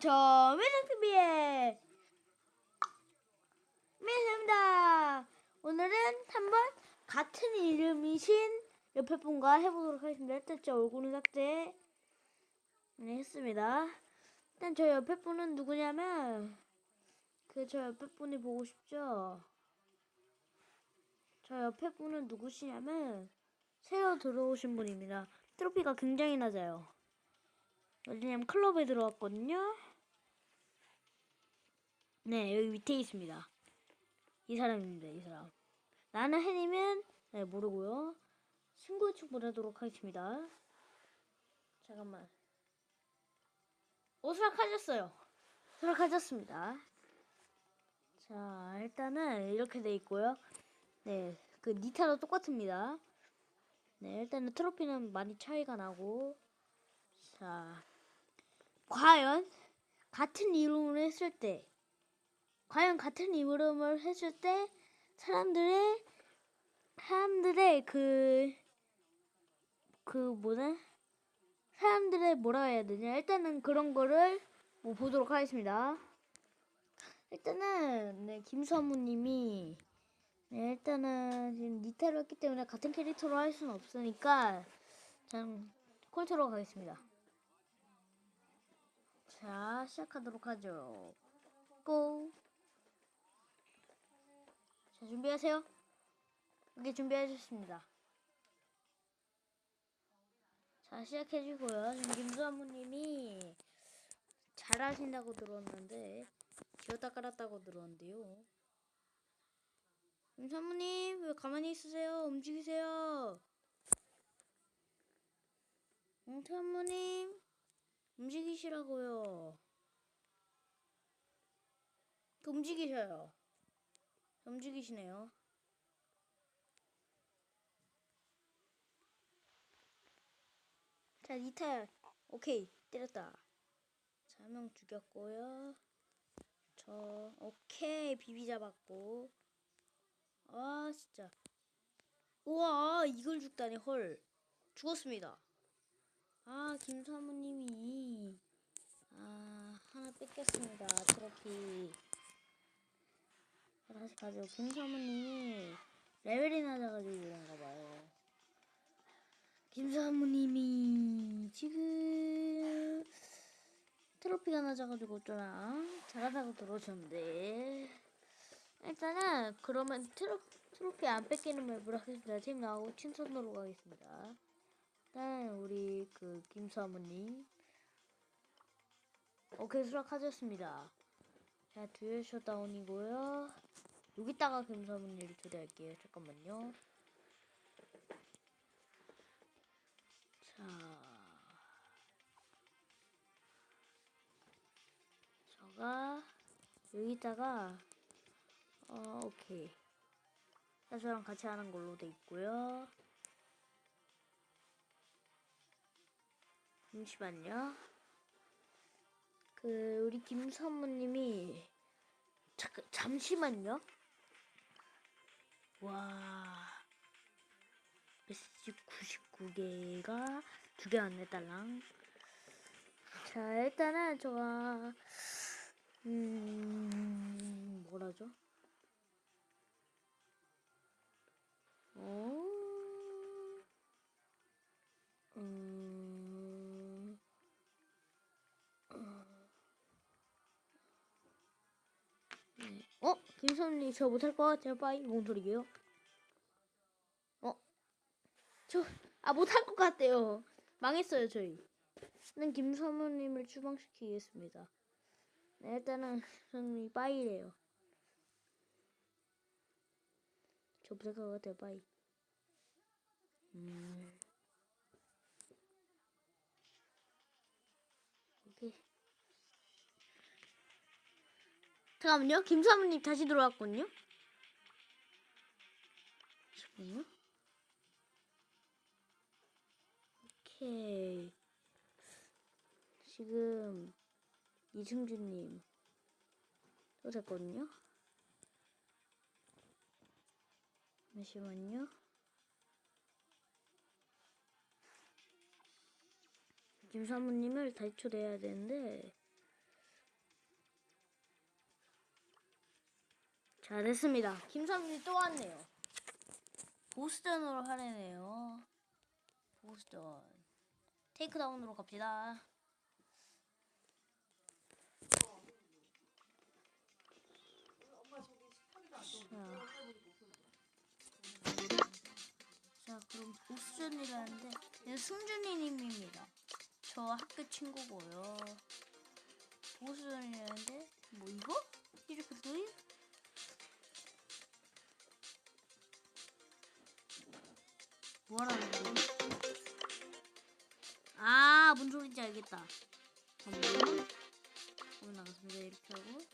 저 매장TV의 매장입니다. 오늘은 한번 같은 이름이신 옆에 분과 해보도록 하겠습니다. 일단 제 얼굴은 삭제 네, 했습니다. 일단 저 옆에 분은 누구냐면 그 저 옆에 분이 보고 싶죠? 저 옆에 분은 누구시냐면 새로 들어오신 분입니다. 트로피가 굉장히 낮아요. 왜냐면 클럽에 들어왔거든요. 네, 여기 밑에 있습니다. 이 사람입니다, 이 사람. 나는 hen이면 네, 모르고요. 친구 요청 보내도록 하겠습니다. 잠깐만. 오, 수락하셨어요. 수락하셨습니다. 자, 일단은 이렇게 돼 있고요. 네, 그 니타도 똑같습니다. 네, 일단은 트로피는 많이 차이가 나고. 자, 과연 같은 이름을 했을 때, 과연 같은 이름을 했을 때 사람들의 사람들의 그 그 뭐냐 사람들의 뭐라 해야 되냐 일단은 그런 거를 뭐 보도록 하겠습니다. 일단은 네 김수아무님이 네 일단은 지금 니타를 했기 때문에 같은 캐릭터로 할 수는 없으니까 그냥 콜트로 가겠습니다. 자, 시작하도록 하죠. 고! 자, 준비하세요. 이렇게 준비하셨습니다. 자, 시작해주고요. 지금 김수아무님이 잘하신다고 들었는데, 지었다 깔았다고 들었는데요. 김수아무님, 왜 가만히 있으세요? 움직이세요. 김수아무님, 움직이시라고요. 그 움직이셔요. 움직이시네요. 자, 니탈. 오케이. 때렸다. 자, 한 명 죽였고요. 저, 오케이. 비비 잡았고. 아, 진짜. 우와, 이걸 죽다니, 헐. 죽었습니다. 아, 김사무님이. 아, 하나 뺏겼습니다. 트로피. 다시 가죠. 김사무님이 레벨이 낮아가지고 그런가 봐요. 김사무님이 지금 트로피가 낮아가지고 어쩌나 잘하다고 들어오셨는데 일단은 그러면 트로, 트로피 안 뺏기는 맵으로 하겠습니다. 팀 나오고 친선으로 가겠습니다. 일단 우리 그 김사무님 오케이 수락하셨습니다. 자 듀얼 셧다운이고요. 여기다가 김사무님을 초대할게요. 잠깐만요. 자, 저가 여기다가 어 오케이. 자, 저랑 같이 하는 걸로 돼 있고요. 잠시만요. 그 우리 김사무님이 잠깐 잠시만요. 와 메시지 99개가 두개 왔네 딸랑. 자 일단은 저가 음 뭐라죠? 어? 음 어? 김선님 저 못할 것 같아요. 빠이. 뭔 소리게요? 어? 저 아 못할 것 같대요. 망했어요 저희. 는 김선우님을 추방시키겠습니다. 네 일단은 선우님 빠이래요. 저 못할 것 같아요 빠이. 음. 오케이 잠깐만요. 김사모님 다시 들어왔군요. 잠깐만요. 오케이. 지금 이승준님 또 됐거든요. 잠시만요. 김사모님을 다시 초대해야 되는데 자, 됐습니다. 김선민이 또 왔네요. 보스전으로 하려네요. 보스전. 테이크다운으로 갑시다. 자, 자 그럼 보스전이라는데 승준이님입니다. 저 학교 친구고요. 뭐라는 거지? 아, 뭔 소리인지 알겠다. 잠깐만. 한번 나갔습니다. 이렇게 하고.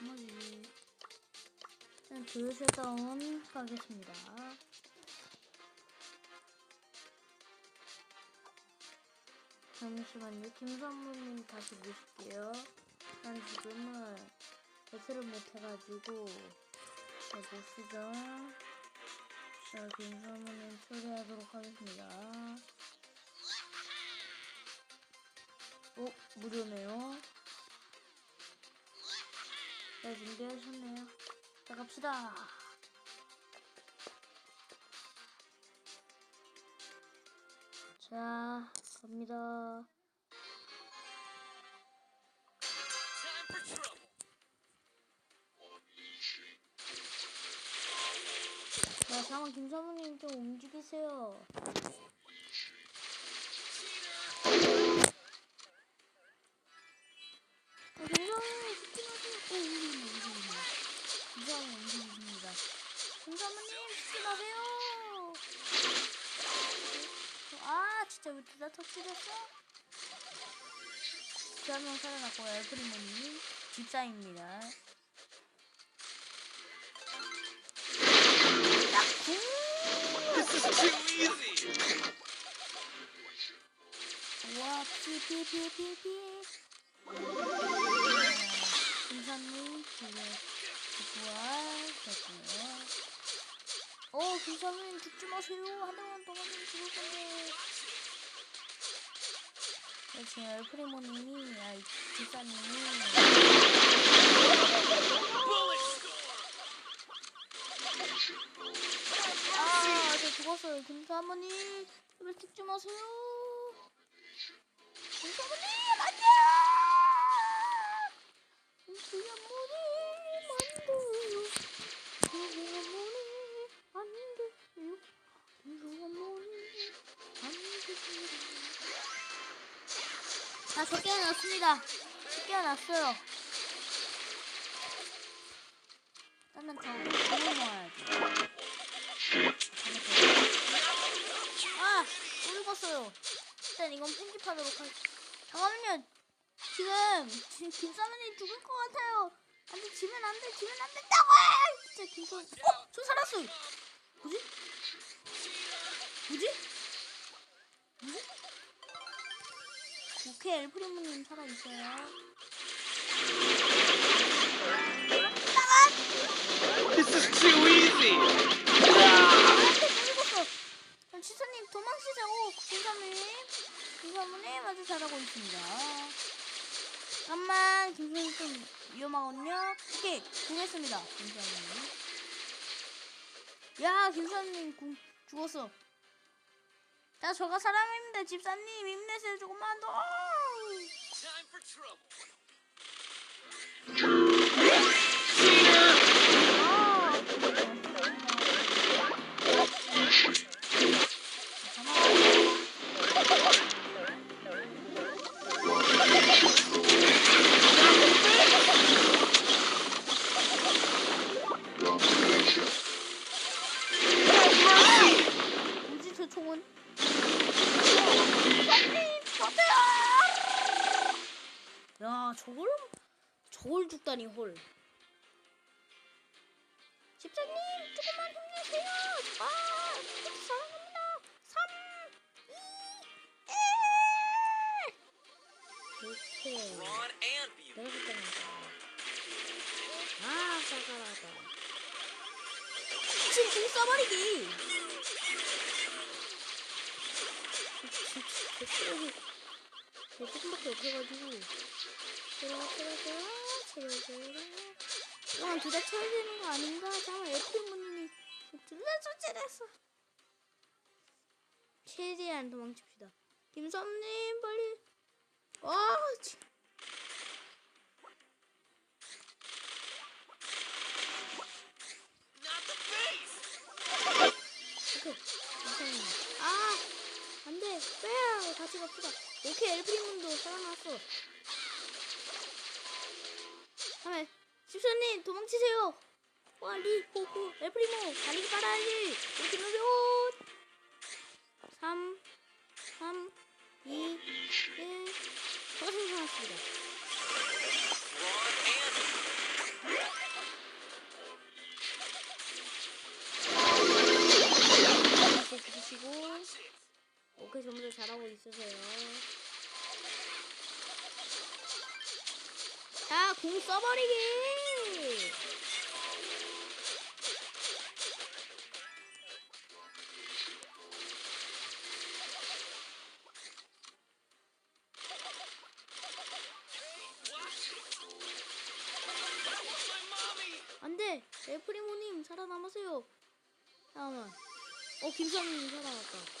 뭐지? 일단 둘셋 다운 가겠습니다. 잠시만요. 김선무님 다시 모실게요. 난 지금은 배틀을 못해가지고 잘 못쓰죠. 자, 김선무님 초대하도록 하겠습니다. 어, 무료네요. 잘 준비하셨네요. 자, 갑시다. 자, 갑니다. 잠깐 김사모님 좀 움직이세요. 아, 김사모님 스키마세요. 아, 진짜 왜 둘다 터뜨렸어? 두명 살아났고 엘프리모님 집사입니다. This is too easy. 와, 피, 피, 피, 피, 피. 김사님, 지금 부활 됐고요. 어, 김사님 죽지 마세요. 한 대만 더 맞으면 죽을 건데. 네, 지금 엘프리모님이, 아, 집사님이. 아, 저 죽었어요. 김사모님, 왜 죽지 마세요. 김사모님, 안녕! 자, 저 깨어났습니다. 저 깨어났어요. 저 공을 모아야지. 아, 못 읽었어요. 일단 이건 편집하도록 할. 잠깐만요. 지금 지금 김사면이 죽을 것 같아요. 안돼, 지면 안 돼, 지면 안 된다고. 진짜 김사. 어, 저 살았어. 뭐지? 뭐지? 뭐지? 오케이, 엘프리모님 살아 있어요. This is too easy. 안돼, 못 읽었어. 그럼 치사님 도망치자고 김사모님. 김사모님 아주 잘하고 있습니다. 잠깐만 김사모님 좀 위험하거든요. 오케이 구했습니다. 김사모님. 야 김사모님 구, 죽었어. 자 저가 사람입니다. 집사님 힘내세요 조금만 더. 저걸 저걸 죽다니 홀. 집사님 조금만 힘내세요. 아 사랑합니다. 3, 2, 1. 이렇게 Brawn and beauty. 내가 죽다니까. 아 싸가라다. 지금 공 써버리기. 제 조금밖에 없어가지고. 제가, 제가, 제가, 제가. 이건 둘다 쳐야 되는 거 아닌가? 잠깐 에프리모님이 둘다 소질했어. 최대한 도망칩시다. 김선님 빨리. face! 오케이. 아, 안 돼. 빼야 같이 갑시다. 오케이, 엘프리몬도 살아났어. 다음에 집사님 도망치세요. 빨리 호호 엘프리모 달리기 빨아야지. 이렇게 누르 3 3 2 1 저가 생각났습니다. Ron and 이렇게 부시고 오케이 전부 다 잘하고 있으세요. 자, 공 써버리기! 안 돼! 엘프리모님 살아남으세요! 잠깐만. 어, 김선우님 살아났다.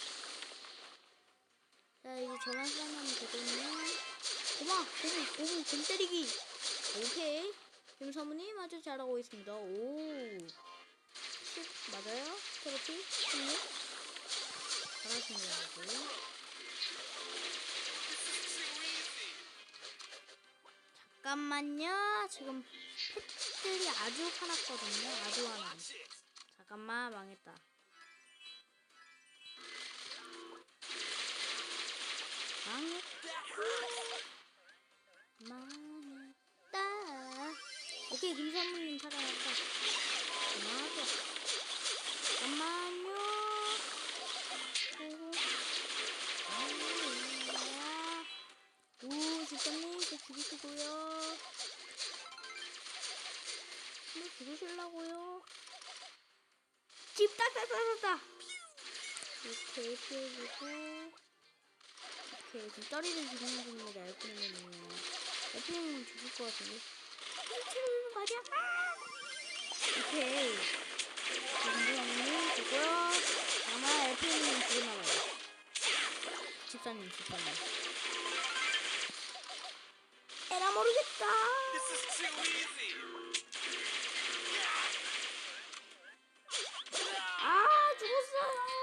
자, 이제 저만 살아나면 되거든요. 고마! 고무, 고무, 공 때리기! 오케이. 김사무님 아주 잘하고 있습니다. 오. 슛, 맞아요? 스트로피? 승리? 잘하십니다. 아주. 잠깐만요. 지금 펫들이 아주 화났거든요. 아주 화나. 잠깐만 망했다. 망했다. 망했다. 오케이 김선무님 살아났다. 맞아. 잠깐만요. 오 집사님 저 죽이시고요. 뭐 죽으실라고요? 집 따따따따따 이렇게 피해주고 이렇게 떨이는 진행 중입니다 엘프님은요. 엘프님은 죽을 것 같은데. 엘프님은 말이야? 아! 오케이. 김부장님 죽고요. 아마 엘프님은 죽어나가요. 집사님 집사님. 에라 모르겠다! 아 죽었어요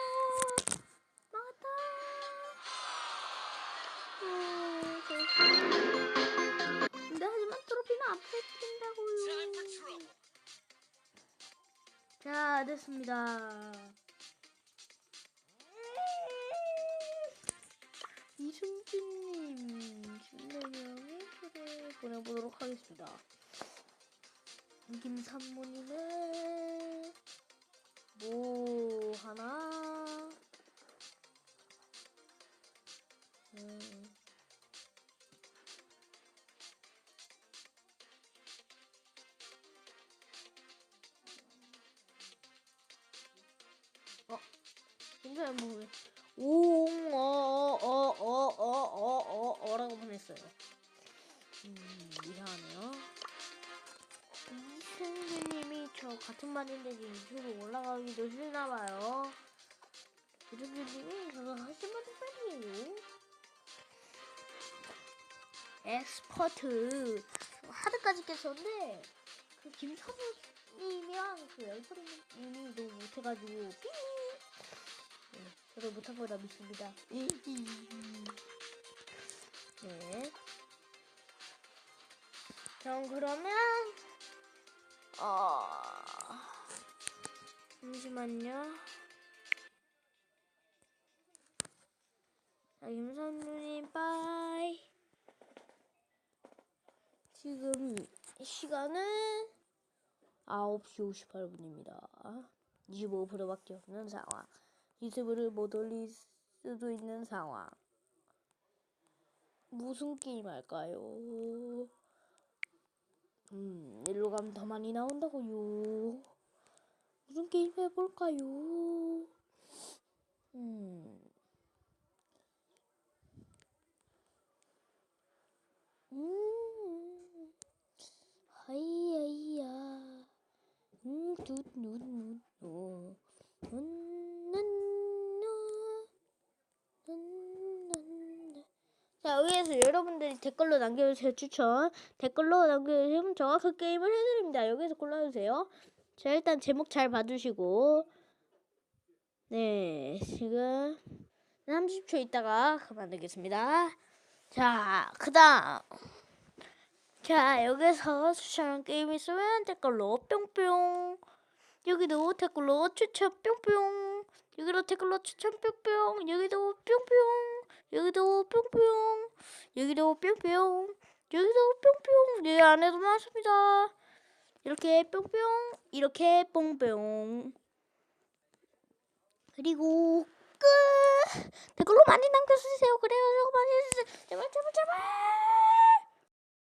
자 됐습니다. 이승준님 신뢰명의 표를 보내보도록 하겠습니다. 김산모님은 뭐 하나 괜찮아요 뭐 오어어어어어어어라고 보냈어요 음 이상하네요 이승규님이 저 같은 반인데 유튜브 올라가기도 싫나봐요. 이승규님이 저거 하시면 빨리에요. 엑스퍼트 하드까지 깼었는데 그 김선우님이랑 그 엘프리님이 너무 못해가지고 삐. 네, 저도 못한 거다 믿습니다. 네. 그럼 그러면 어 잠시만요. 자, 김선우님 빠이. 지금 시간은 9시 58분입니다. 25%밖에 없는 상황. 유튜브를 못 올릴 수도 있는 상황. 무슨 게임 할까요? 음, 일로 가면 더 많이 나온다고요. 무슨 게임 해볼까요? 음. 음. 하이야이야. 음, 눈, 눈, 눈. 자, 여기에서 여러분들이 댓글로 남겨주세요. 추천. 댓글로 남겨주시면 저가 그 게임을 해드립니다. 여기서 골라주세요. 자, 일단 제목 잘 봐주시고. 네, 지금 30초 있다가 그만두겠습니다. 자, 그 다음. 자, 여기서 추천한 게임이 있으면 댓글로 뿅뿅. 여기도 댓글로 추천 뿅뿅. 여기도 댓글로 추천 뿅뿅. 여기도 뿅뿅. 여기도 뿅뿅. 여기도 뿅뿅. 여기도 뿅뿅. 내 안에도 많습니다. 이렇게 뿅뿅. 이렇게 뿅뿅. 그리고 끝. 댓글로 많이 남겨주세요. 그래요. 많이 해주세요. 제발 제발 제발.